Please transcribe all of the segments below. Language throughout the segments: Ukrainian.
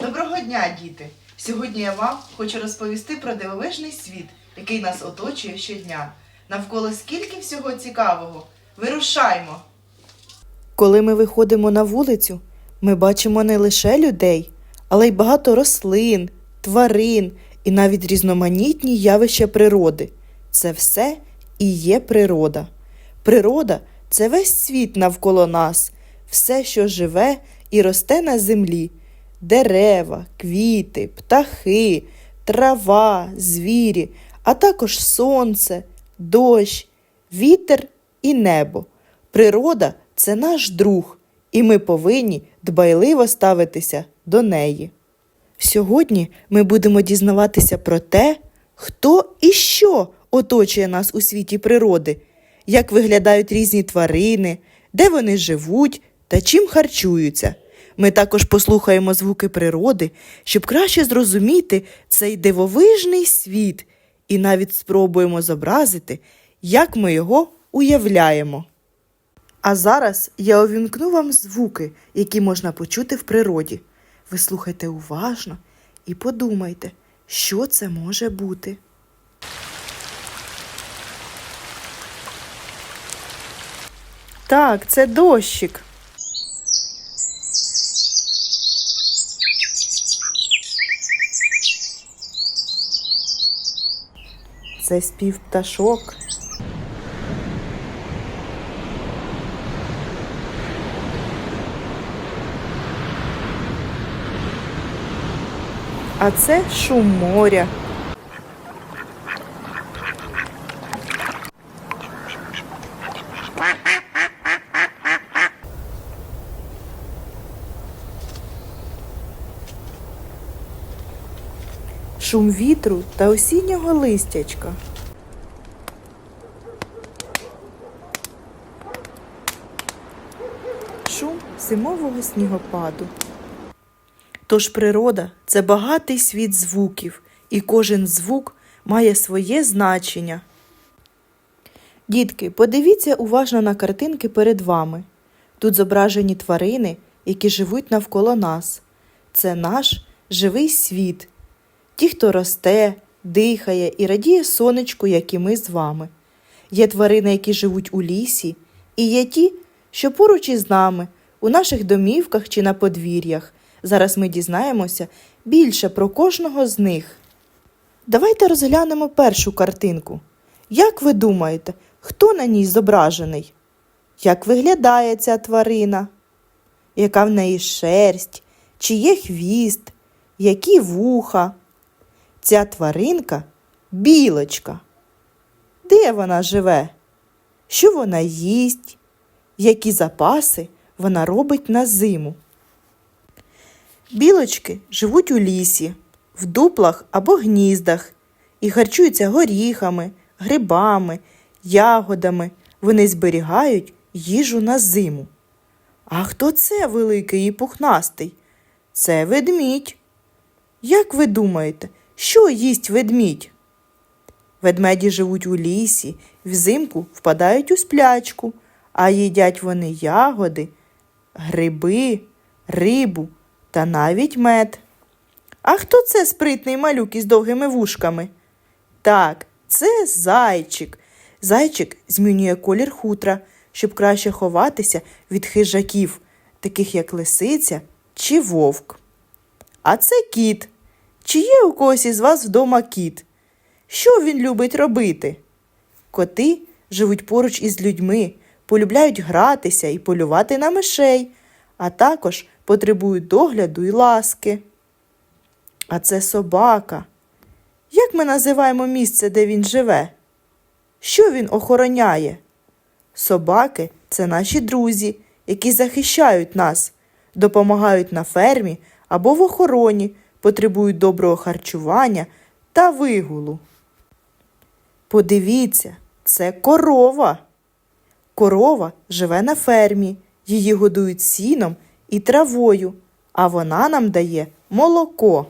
Доброго дня, діти! Сьогодні я вам хочу розповісти про дивовижний світ, який нас оточує щодня. Навколо скільки всього цікавого. Вирушаймо! Коли ми виходимо на вулицю, ми бачимо не лише людей, але й багато рослин, тварин і навіть різноманітні явища природи. Це все і є природа. Природа це весь світ навколо нас, все, що живе і росте на землі. Дерева, квіти, птахи, трава, звірі, а також сонце, дощ, вітер і небо. Природа це наш друг, і ми повинні дбайливо ставитися до неї. Сьогодні ми будемо дізнаватися про те, хто і що оточує нас у світі природи, як виглядають різні тварини, де вони живуть та чим харчуються. Ми також послухаємо звуки природи, щоб краще зрозуміти цей дивовижний світ, і навіть спробуємо зобразити, як ми його уявляємо. А зараз я увімкну вам звуки, які можна почути в природі. Ви слухайте уважно і подумайте, що це може бути. Так, це дощик. Це спів пташок. А це шум моря. Шум вітру та осіннього листячка. Шум зимового снігопаду. Тож природа це багатий світ звуків, і кожен звук має своє значення. Дітки, подивіться уважно на картинки перед вами. Тут зображені тварини, які живуть навколо нас. Це наш живий світ. Ті, хто росте, дихає і радіє сонечку, як і ми з вами. Є тварини, які живуть у лісі, і є ті, що поруч із нами, у наших домівках чи на подвір'ях. Зараз ми дізнаємося більше про кожного з них. Давайте розглянемо першу картинку. Як ви думаєте, хто на ній зображений? Як виглядає ця тварина? Яка в неї шерсть? Чи є хвіст? Які вуха? Ця тваринка білочка. Де вона живе? Що вона їсть? Які запаси вона робить на зиму? Білочки живуть у лісі, в дуплах або гніздах і харчуються горіхами, грибами, ягодами. Вони зберігають їжу на зиму. А хто це великий і пухнастий? Це ведмідь. Як ви думаєте, що їсть ведмідь? Ведмеді живуть у лісі, взимку впадають у сплячку, а їдять вони ягоди, гриби, рибу та навіть мед. А хто це спритний малюк із довгими вушками? Так, це зайчик. Зайчик змінює колір хутра, щоб краще ховатися від хижаків, таких як лисиця чи вовк. А це кіт. Чи є у когось із вас вдома кіт? Що він любить робити? Коти живуть поруч із людьми, полюбляють гратися і полювати на мишей, а також потребують догляду і ласки. А це собака. Як ми називаємо місце, де він живе? Що він охороняє? Собаки це наші друзі, які захищають нас, допомагають на фермі або в охороні, потребують доброго харчування та вигулу. Подивіться, це корова. Корова живе на фермі, її годують сіном і травою, а вона нам дає молоко.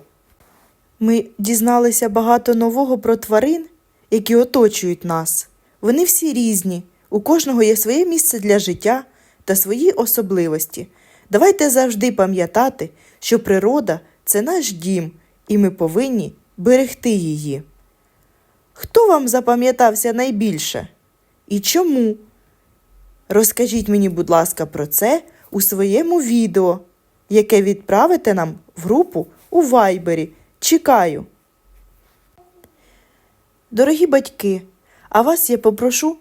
Ми дізналися багато нового про тварин, які оточують нас. Вони всі різні, у кожного є своє місце для життя та свої особливості. Давайте завжди пам'ятати, що природа це наш дім, і ми повинні берегти її. Хто вам запам'ятався найбільше? І чому? Розкажіть мені, будь ласка, про це у своєму відео, яке відправите нам в групу у Вайбері. Чекаю. Дорогі батьки, а вас я попрошу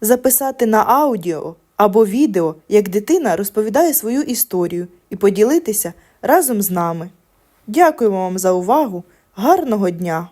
записати на аудіо або відео, як дитина розповідає свою історію і поділитися разом з нами. Дякуємо вам за увагу. Гарного дня!